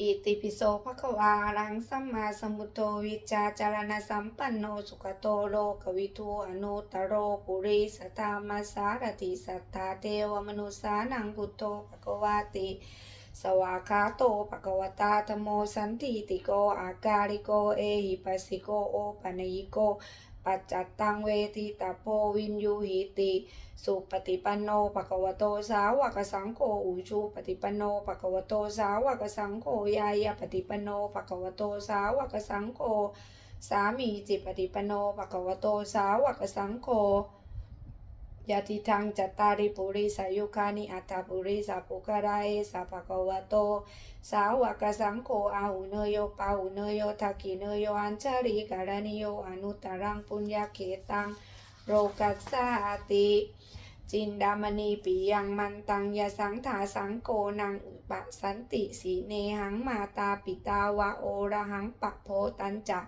อิติปิโสภะควารังสัมมาสัมพุทโธวิจจาจารณสัมปันโนสุขโตโลกวิทูอนุตโรปุริสธรรมสารติสัทธาเทวมนุสานังพุทโธภะควาติ สวากาโตภะควตาธโมสันติติโกอาการิโกเอหิปัสสิโกโอปัญญิโก ปัจจัตตังเวทิตาโพวินยูหิติ สุปฏิปันโนภะควโตสาวกสังโฆอุชูปฏิปันโนภะควโตสาวกสังโฆยายาปฏิปันโนภะควโตสาวกสังโฆสามีจิปฏิปันโนภะควโตสาวกสังโฆ ยะติทังจัตตาริปุริสายุคานิอัตถปุริสาปุกราเอสาภะคะวะโต สาวกสังโฆอาหุเนโยปาหุเนโยทักขิเนโยอัญชาริการณิโยอนุตตรังปุญญาเขตังโรกัสสาติจินดามณีปิยังมันตังยาสังถาสังโกนังอุปสันติสีเนหังมาตาปิตาวะโอระหังปะโพตันจะ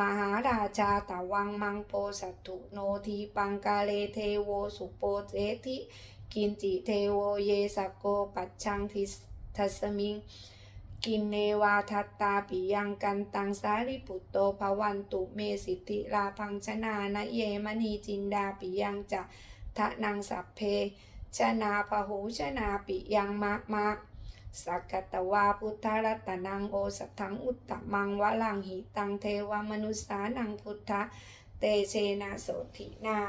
มหาราชาตวังมังโปสัตถุโนทีปังกาเลเทโวสุโปเจทิกินจิเทโวเยสกโกปัจชังทิสทัสมิง กินเนวาทัตตาปิยังกันตังสาริปุตโตภวันตุเมสิทธิราพังชนานะเยมณีจินดาปิยังจะทะนังสัพเพชนาพหูชนาปิยังมะมะ สักกตวาพุทธรัตนังโอสัทธังอุตตมังวะลังหิตังเทวมนุสานังพุทธะเตเชนะโสธินา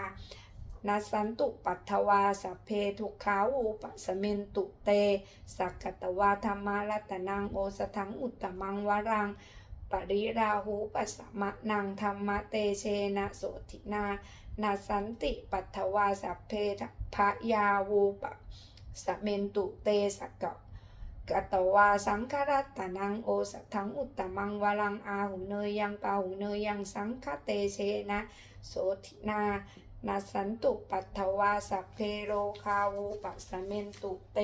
นัสสันตุปัทถวาสัพเพทุกขาวูปสมินตุเต สักกตวาธรรมารัตนังโอสถังอุตตมังวรัง ปริราหูปัสสมะนังธรรมเตเชนะโสธินานาสันติปัทถวาสัพเพพะยาวูปสเมนตุเตสักก กตวาสังครัตนังโอสัทถังอุตตมังวรังอาหุเนยยังปาหุเนยยังสังคเตเชนะโสธินานาสันตุปัทถวาสัพเพโรคาวูปะสเมนตุเต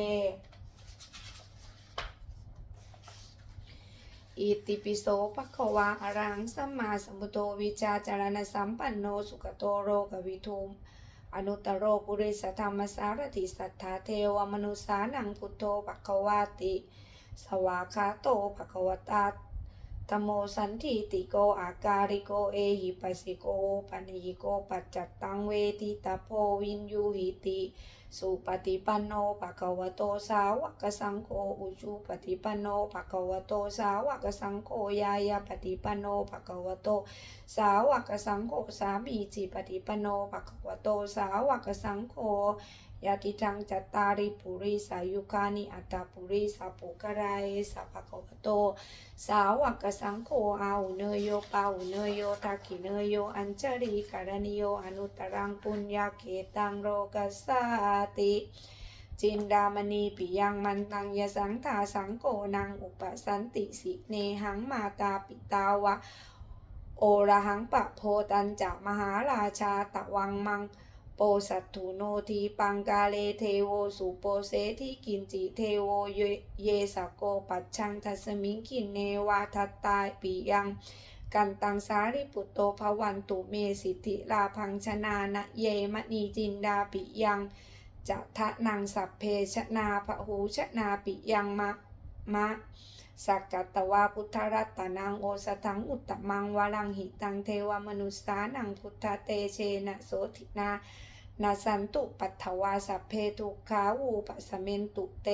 อิติปิโสภะคะวาอรังสัมมาสัมพุทโธวิชาจารณสัมปันโนสุขโตโรกวิทูม อนุตโรปุริสธรรมสารติสัทธาเทวมนุสานังพุทโธปะควาติ สวากาโตปะควตา ธโมสันทิติโกอาการิโกเอหิปัสสิโกปัญญิโกปัจจัตตังเวทิตาโพวินยูหิติสุปฏิปันโนภะคะวะโตสาวกสังโฆอุชุปฏิปันโนภะคะวะโตสาวกสังโฆยายาปฏิปันโนภะคะวะโตสาวกสังโฆสามีจิปฏิปันโนภะคะวะโตสาวกสังโฆ ยะติทังจัตตาริปุริสายุคานิอัตตปุริสัพุกรายสัพพะคะวะโต สาวกสังโฆอาหุเนโยปาหุเนโยทักขิเนโยอัญชริการณิโยอนุตรังปุญญาเขตังโรกัสสาติจินดามณีปิยังมันตังยสังทาสังโกนังอุปสันติสิเนหังมาตาปิตาวะ โอระหังปะโพตันจะมหาราชาตะวังมัง ปสัตถุโนทีปังกาเลเทโวสุโปเสทิกินจิเทโวเยเยสโกปัจชังทัสมิงกินเนวาทัตตาปิยัง กันตังสาริปุตโตภวันตุเมสิทธิลาพังชนานะเยมณีจินดาปิยังจะทะนังสัพเพชนาพหูชนาปิยังมะมะ สักกัตวาพุทธรัตนังโอสถังอุตตมังวรังหิตังเทวมนุสานังพุทธเตเชนะโสธินานาสันตุปัทถวาสัพเพทุกขาวูปสเมนตุเต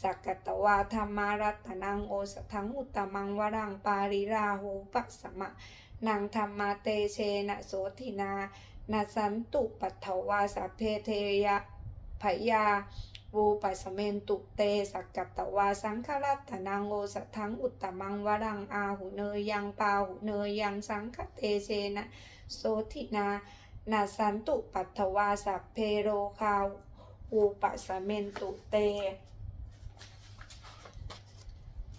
สักกตวาธรรมารัตนังโอสถังอุตตมังวรังปาริราหูปัสสมะนังธรรมาเตเชนะโสธินานาสันตุปัทถวาสัพเพเทยะ พยาวูปัสเมนตุเตสักกัตตวาสังฆรัตนังโอสถังอุตตมังวรังอาหุเนยยังปาหุเนยยังสังฆเตเชนะโสทินานาสันตุปัตถวาสัพเพโรคาวูปัสเมนตุเต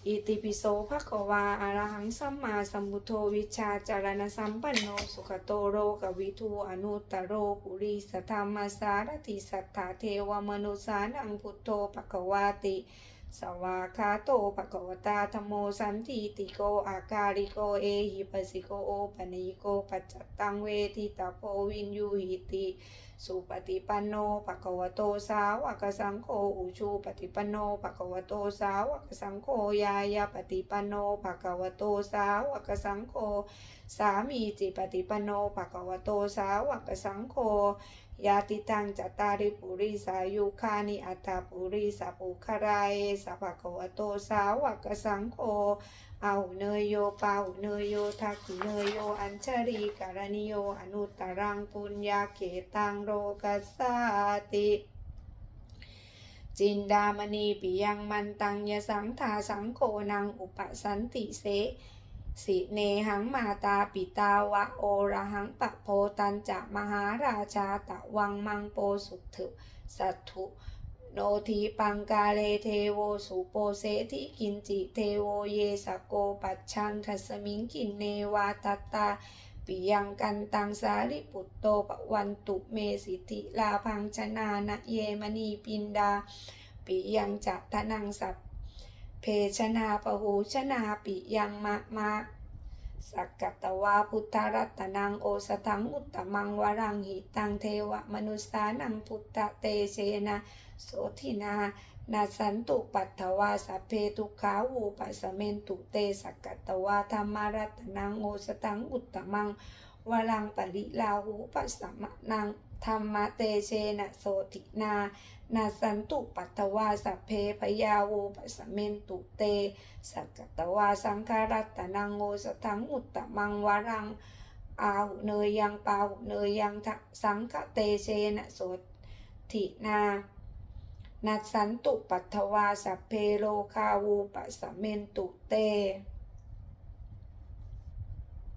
อิติปิโสภะคะวาอะระหังสัมมาสัมพุทโธวิชาจารณสัมปันโนสุขโตโรกวิทูอนุตตโรปุริสธรรมสารติสัทธาเทวมนุสานังพุทโธภะคะวาติ สวากขาโตภะคะวตาธัมโมสันติติโกอาการิโกเอหิปัสสิโกโอปะนิโกปัจจตังเวทิตาโพวินยูหิติสุปฏิปันโนภะคะวะโตสาวกสังโฆอุชูปฏิปันโนภะคะวะโตสาวกสังโฆยายาปฏิปันโนภะคะวะโตสาวกสังโฆสามีจิปฏิปันโนภะคะวะโตสาวกสังโฆยาติตังจัตตาริปุริสายุคานิอัตตาปุริสัพุคารายสัพพะคะวะโตสาวกสังโฆเอาเนยโยเปาเนยโยทักเนยโยอัญชรีกรณิโยอนุตตรังปุญญาเขตังโรกัสสาติจินดามณีปิยังมันตังยสังทาสังโฆนังอุปสันติเสสิเนหังมาตาปิตาวะโอระหังปะโพตันจะมหาราชาตะวังมังโปสุถุสัตถุ โนทีปังกาเลเทโวสุโปเสทิกินจิเทโวเยสโกปัชชังทัสมิงกินเนวาตัตตาปิยังกันตังสาริปุตโตปวันตุเมสิธิลาพังชนานะเยมณีปินดา ปิยังจัตทนังสัพเพชนาปหูชนาปิยังมะมะ สักกตวาพุทธรัตนังโอสถังอุตตมังวรังหิตังเทวมนุสานังพุทธเตเชนะโสทินานาสันตุปัตถวาสเพทุขาวูปัสเมนตุเตสักกตวาธรรมารัตนังโอสถังอุตตมังวรังปริลาหูปัสสมะนัง ธรรมเตเชนะโสทินานาสันตุปัตถวาสัพเพพยาวูปัสสเมนตุเต สักตวาสังขารัตนังโอสถังอุตตมังวารัง อาหุเนยยังปาหุเนยยังสังฆเตเชนะโสทินานัสสันตุปัทวาสัพเพโลคาวูปัสเมนตุเต